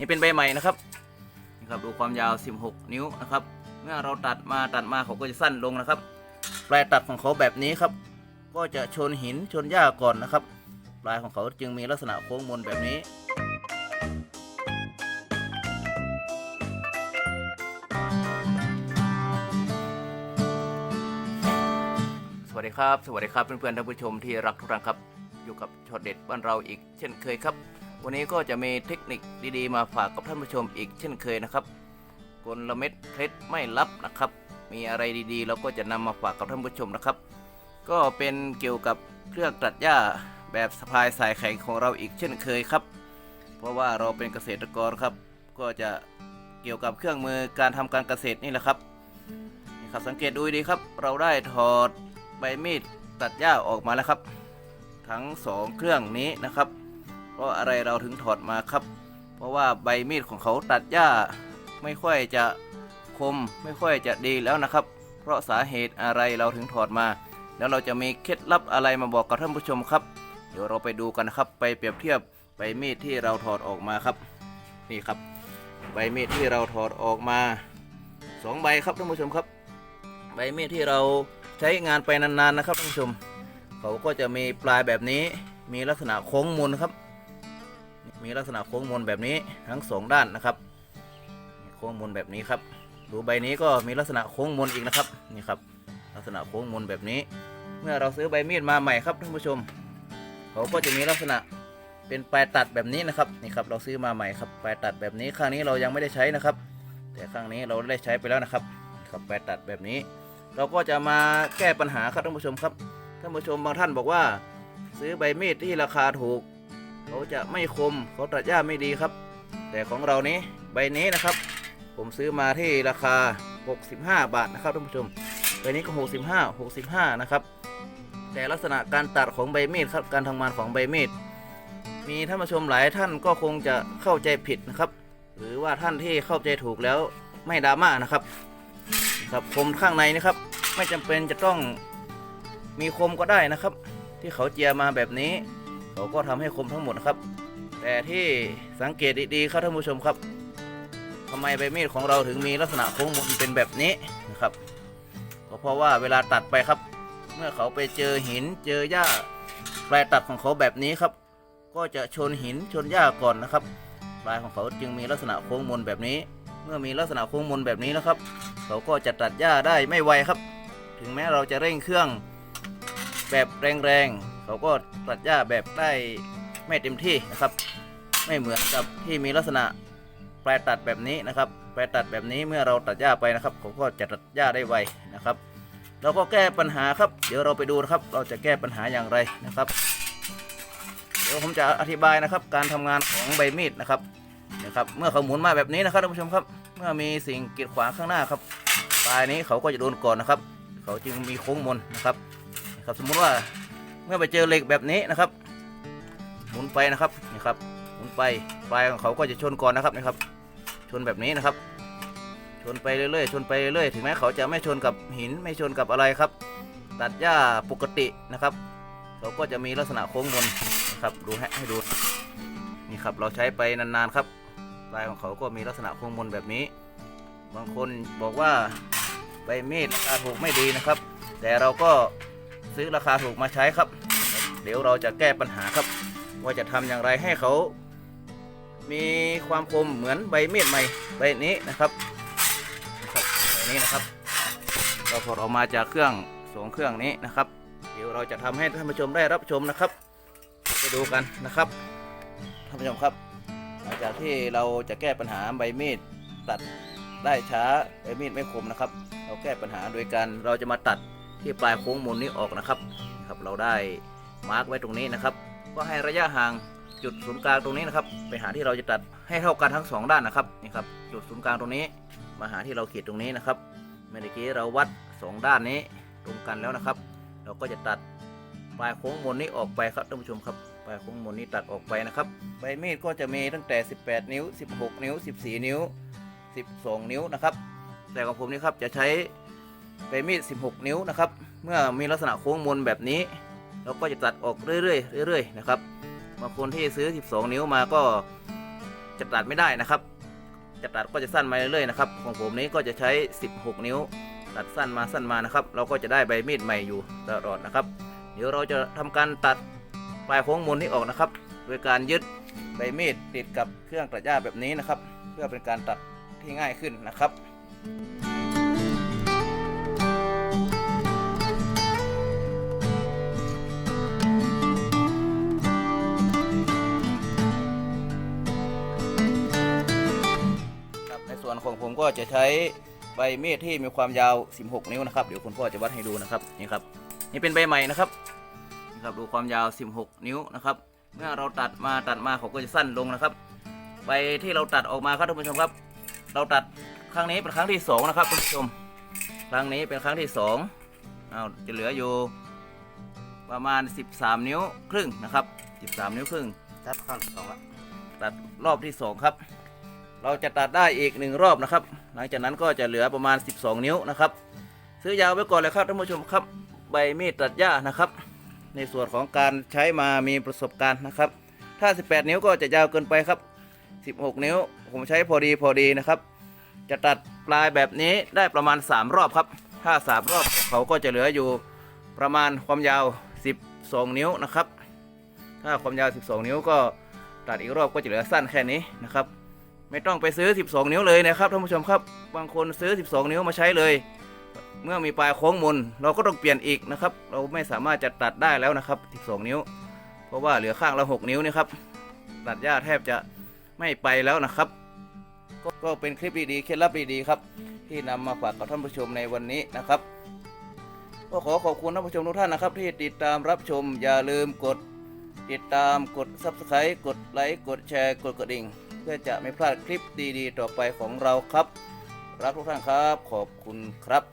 นี่เป็นใบใหม่นะครับนี่ครับดูความยาว 16 นิ้วนะครับ เมื่อเราตัดมาตัดมาเขาก็จะสั้นลงนะครับ ปลายตัดของเขาแบบนี้ครับ ก็จะชนหินชนหญ้าก่อนนะครับ ปลายของเขาจึงมีลักษณะโค้งมนแบบนี้สวัสดีครับ สวัสดีครับเพื่อนๆท่านผู้ชมที่รักทุกท่านครับ อยู่กับช็อตเด็ดบ้านเราอีกเช่นเคยครับ วันนี้ก็จะมีเทคนิคดีๆ มาฝากกับท่านผู้ชมอีกเช่นเคยนะครับกลเม็ดเคล็ดไม่ลับนะครับ มีอะไรดีๆ เราก็จะนำมาฝากกับท่านผู้ชมนะครับ ก็เป็นเกี่ยวกับเครื่องตัดหญ้าแบบสะพายสายแข็งของเราอีกเช่นเคยครับ เพราะว่าเราเป็นเกษตรกรครับ ก็จะเกี่ยวกับเครื่องมือการทำการเกษตรนี่แหละครับนี่ครับสังเกตดูดีครับ เราได้ถอดใบมีดตัดหญ้าออกมาแล้วครับ ทั้งสองเครื่องนี้นะครับ ราะอะไรเราถึงถอดมาครับ เพราะว่าใบมีดของเขาตัดหญ้า ไม่ค่อยจะคมไม่ค่อยจะดีแล้วนะครับ เพราะสาเหตุอะไรเราถึงถอดมา แล้วเราจะมีเคล็ดลับอะไรมาบอกกับท่านผู้ชมครับ เดี๋ยวเราไปดูกันนะครับ ไปเปรียบเทียบใบมีดที่เราถอดออกมาครับ นี่ครับ ใบมีดที่เราถอดออกมาสองใบครับท่านผู้ชมครับ ใบมีดที่เราใช้งานไปนานๆนะครับท่านผู้ชม เขาก็จะมีปลายแบบนี้มีลักษณะโค้งมนครับ มีลักษณะโค้งมนแบบนี้ทั้งสองด้านนะครับ โค้งมนแบบนี้ครับดูใบนี้ก็มีลักษณะโค้งมนอีกนะครับนี่ครับ ลักษณะโค้งมนแบบนี้ เมื่อเราซื้อใบมีดมาใหม่ครับท่านผู้ชม เขาก็จะมีลักษณะเป็นปลายตัดแบบนี้นะครับนี่ครับเราซื้อมาใหม่ครับปลายตัดแบบนี้ข้างนี้เรายังไม่ได้ใช้นะครับ แต่ข้างนี้เราได้ใช้ไปแล้วนะครับครับปลายตัดแบบนี้ เราก็จะมาแก้ปัญหาครับท่านผู้ชมครับท่านผู้ชมบางท่านบอกว่า ซื้อใบมีดที่ราคาถูก เขาจะไม่คมเขาตัดหญ้าไม่ดีครับ แต่ของเรานี้ใบนี้นะครับ ผมซื้อมาที่ราคา 65 บาทนะครับท่านผู้ชมใบนี้ก็ 65 65 นะครับ แต่ลักษณะการตัดของใบมีดครับการทำงานของใบมีดมีท่านผู้ชมหลายท่านก็คงจะเข้าใจผิดนะครับ หรือว่าท่านที่เข้าใจถูกแล้วไม่ดราม่านะครับครับคมข้างในนะครับ ไม่จำเป็นจะต้องมีคมก็ได้นะครับ ที่เขาเจียมาแบบนี้ เขาก็ทำให้คมทั้งหมดนะครับ แต่ที่สังเกตดีๆครับท่านผู้ชมครับทำไมใบมีดของเราถึงมีลักษณะโค้งมนเป็นแบบนี้นะครับก็เพราะว่าเวลาตัดไปครับ เมื่อเขาไปเจอหินเจอหญ้าปลายตัดของเขาแบบนี้ครับ ก็จะชนหินชนหญ้าก่อนนะครับ ปลายของเขาจึงมีลักษณะโค้งมนแบบนี้ เมื่อมีลักษณะโค้งมนแบบนี้นะครับ เขาก็จะตัดหญ้าได้ไม่ไวครับ ถึงแม้เราจะเร่งเครื่องแบบแรงๆเขาก็ตัดหญ้าแบบได้ไม่เต็มที่นะครับ ไม่เหมือนกับที่มีลักษณะปลายตัดแบบนี้นะครับ ปลายตัดแบบนี้เมื่อเราตัดหญ้าไปนะครับเขาก็จะตัดหญ้าได้ไวนะครับ เราก็แก้ปัญหาครับ เดี๋ยวเราไปดูนะครับ เราจะแก้ปัญหาอย่างไรนะครับ เดี๋ยวผมจะอธิบายนะครับ การทำงานของใบมีดนะครับนะครับ เมื่อเขาหมุนมาแบบนี้นะครับท่านผู้ชมครับ เมื่อมีสิ่งกีดขวางข้างหน้าครับปลายนี้เขาก็จะโดนก่อนนะครับ เขาจึงมีโค้งมนนะครับนะครับ สมมุติว่า เมื่อไปเจอเหล็กแบบนี้นะครับ หมุนไปนะครับนี่ครับหมุนไปปลายของเขาก็จะชนก่อนนะครับนะครับ ชนแบบนี้นะครับ ชนไปเรื่อยๆชนไปเรื่อยๆถึงแม้เขาจะไม่ชนกับหินไม่ชนกับอะไรครับ ตัดหญ้าปกตินะครับ เขาก็จะมีลักษณะโค้งมนนะครับดูให้ให้ดูนี่ครับเราใช้ไปนานๆครับลายของเขาก็มีลักษณะโค้งมนแบบนี้ บางคนบอกว่าใบมีดราคาถูกไม่ดีนะครับ แต่เราก็ ซื้อราคาถูกมาใช้ครับ เดี๋ยวเราจะแก้ปัญหาครับ ว่าจะทำอย่างไรให้เขา มีความคมเหมือนใบมีดใหม่ใบนี้นะครับนะครับใบนี้นะครับ เราถอดออกมาจากเครื่องสองเครื่องนี้นะครับ เดี๋ยวเราจะทำให้ท่านผู้ชมได้รับชมนะครับ ไปดูกันนะครับท่านผู้ชมครับหลังจากที่เราจะแก้ปัญหาใบมีดตัดได้ช้าใบมีดไม่คมนะครับ เราแก้ปัญหาโดยการเราจะมาตัด ที่ปลายโค้งมนนี้ออกนะครับครับ เราได้มาร์กไว้ตรงนี้นะครับ ก็ให้ระยะห่างจุดศูนย์กลางตรงนี้นะครับ ไปหาที่เราจะตัดให้เท่ากันทั้งสองด้านนะครับนี่ครับจุดศูนย์กลางตรงนี้ มาหาที่เราขีดตรงนี้นะครับเมื่อกี้เราวัดสองด้านนี้ตรงกันแล้วนะครับ เราก็จะตัดปลายโค้งมนนี้ออกไปครับท่านผู้ชมครับปลายโค้งมนนี้ตัดออกไปนะครับใบมีดก็จะมีตั้งแต่ 18 นิ้ว 16 นิ้ว 14 นิ้ว 12 นิ้วนะครับแต่ของผมนี่ครับจะใช้ ใบมีด 16 นิ้วนะครับ เมื่อมีลักษณะโค้งมนแบบนี้ เราก็จะตัดออกเรื่อยๆเรื่อยๆนะครับบางคนที่ซื้อ 12 นิ้วมาก็จะตัดไม่ได้นะครับจะตัดก็จะสั้นมาเรื่อยๆนะครับของผมนี้ก็จะใช้ 16 นิ้ว ตัดสั้นมาสั้นมานะครับ เราก็จะได้ใบมีดใหม่อยู่ตลอดนะครับ เดี๋ยวเราจะทำการตัดปลายโค้งมูลนี้ออกนะครับ โดยการยึดใบมีดติดกับเครื่องตัดหญ้าแบบนี้นะครับ เพื่อเป็นการตัดที่ง่ายขึ้นนะครับครับ ก็จะใช้ใบมีดที่มีความยาว 16 นิ้วนะครับ เดี๋ยวคุณพ่อจะวัดให้ดูนะครับนี่ครับ นี่เป็นใบใหม่นะครับนี่ครับดูความยาว 16 นิ้วนะครับ เมื่อเราตัดมาตัดมาเขาก็จะสั้นลงนะครับ ใบที่เราตัดออกมาครับท่านผู้ชมครับ เราตัดครั้งนี้เป็นครั้งที่สองนะครับท่านผู้ชม ครั้งนี้เป็นครั้งที่สองเอาจะเหลืออยู่ประมาณ 13 นิ้วครึ่งนะครับ 13 นิ้วครึ่งตัดข้างสองละตัดรอบที่ 2 ครับ เราจะตัดได้อีกหนึ่งรอบนะครับ หลังจากนั้นก็จะเหลือประมาณ 12 นิ้วนะครับ ซื้อยาวไว้ก่อนเลยครับท่านผู้ชมครับ ใบมีดตัดหญ้านะครับ ในส่วนของการใช้มามีประสบการณ์นะครับ ถ้า 18 นิ้วก็จะยาวเกินไปครับ 16 นิ้ว ผมใช้พอดีพอดีนะครับ จะตัดปลายแบบนี้ได้ประมาณ 3 รอบครับ ถ้า 3 รอบเขาก็จะเหลืออยู่ประมาณความยาว 12 นิ้วนะครับ ถ้าความยาว 12 นิ้วก็ตัดอีกรอบก็จะเหลือสั้นแค่นี้นะครับ ไม่ต้องไปซื้อ 12 นิ้วเลยนะครับท่านผู้ชมครับ บางคนซื้อ 12 นิ้วมาใช้เลย เมื่อมีปลายโค้งมน เราก็ต้องเปลี่ยนอีกนะครับ เราไม่สามารถจะตัดได้แล้วนะครับ 12 นิ้ว เพราะว่าเหลือข้างละ 6 นิ้วนี่ครับ ตัดหญ้าแทบจะไม่ไปแล้วนะครับ ก็ก็เป็นคลิปดีๆ เคล็ดลับดีๆครับ ที่นำมาฝากกับท่านผู้ชมในวันนี้นะครับก็ขอขอบคุณท่านผู้ชมทุกท่านนะครับ ที่ติดตามรับชมอย่าลืมกด ติดตามกด Subscribe กดไลค์กดแชร์กดกระดิ่ง เพื่อจะไม่พลาดคลิปดีๆ ต่อไปของเราครับ รักทุกท่านครับ ขอบคุณครับ